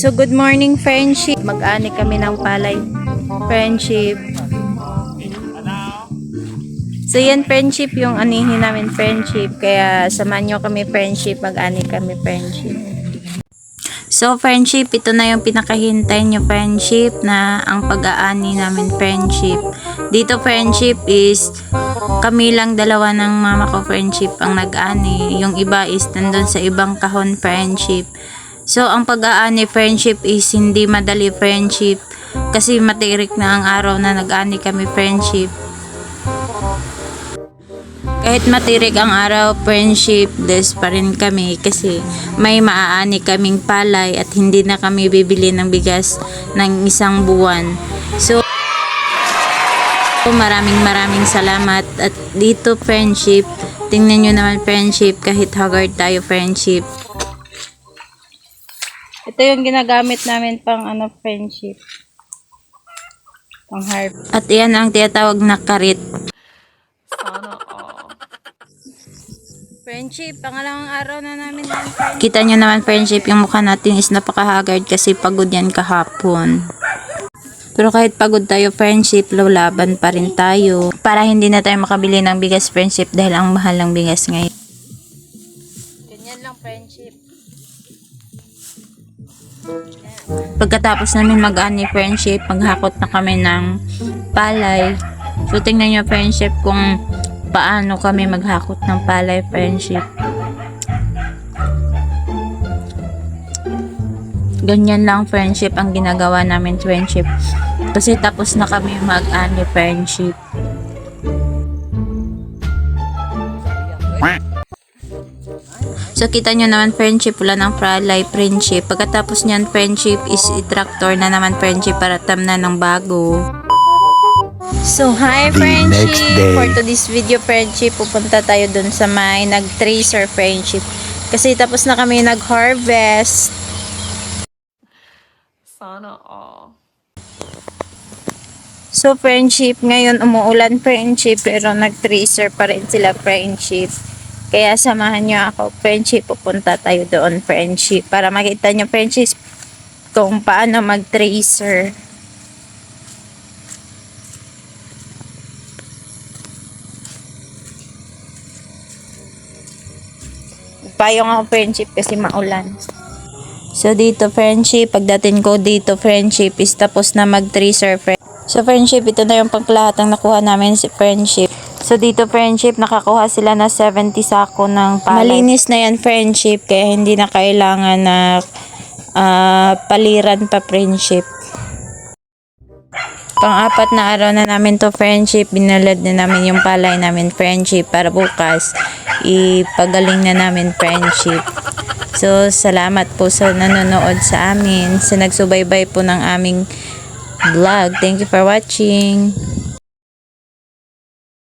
So, good morning, friendship. Mag-ani kami ng palay. Friendship. So, yan, friendship, yung anihin namin, friendship. Kaya, samahan nyo kami, friendship. Mag-ani kami, friendship. So, friendship, ito na yung pinakahintay nyo, friendship, na ang pag-aani namin, friendship. Dito, friendship, is kami lang dalawa ng mama ko, friendship, ang nag-ani. Yung iba is nandun sa ibang kahon, friendship. So, ang pag-aani, friendship, is hindi madali, friendship. Kasi matirik na ang araw na nag-ani kami, friendship. Kahit matirik ang araw, friendship, des pa rin kami kasi may maaani kaming palay at hindi na kami bibili ng bigas ng isang buwan. So, maraming maraming salamat at dito friendship, tingnan nyo naman friendship kahit haggard tayo friendship. Ito yung ginagamit namin pang ano friendship. Pang harp. At iyan ang tinatawag na karit. Friendship, pangalawang araw na namin ng friendship. Kita nyo naman friendship, yung mukha natin is napaka-haggard kasi pagod yan kahapon. Pero kahit pagod tayo friendship, lulaban pa rin tayo. Para hindi na tayo makabili ng bigas friendship dahil ang mahal ng bigas ngayon. Ganyan lang friendship. Pagkatapos namin mag-ani friendship, maghakot na kami ng palay. So tingnan nyo friendship kung paano kami maghakot ng palay friendship. Ganyan lang friendship ang ginagawa namin friendship. Kasi tapos na kami mag-ani friendship. So kita nyo naman friendship wala ng palay friendship. Pagkatapos niyan friendship is i-tractor na naman friendship para tamna ng bago. So, hi friendship! For today's video friendship, pupunta tayo dun sa may nag-tracer friendship. Kasi tapos na kami nag-harvest. Sana all. So, friendship, ngayon umuulan friendship, pero nag-tracer pa rin sila friendship. Kaya samahan nyo ako, friendship, pupunta tayo doon, friendship. Para makita nyo, friendship, kung paano mag-tracer. Payong ako, friendship, kasi maulan. So, dito, friendship, pagdating ko dito, friendship, is tapos na mag-tracer, friendship. So, friendship, ito na yung panglahat ang nakuha namin si friendship. So, dito, friendship, nakakuha sila na 70 sako ng palay. Malinis na yan, friendship, kaya hindi na kailangan na ah, paliran pa, friendship. Pang-apat na araw na namin to friendship, binalad na namin yung palay namin friendship para bukas ipagaling na namin friendship. So, salamat po sa nanonood sa amin, sa nagsubaybay po ng aming vlog. Thank you for watching.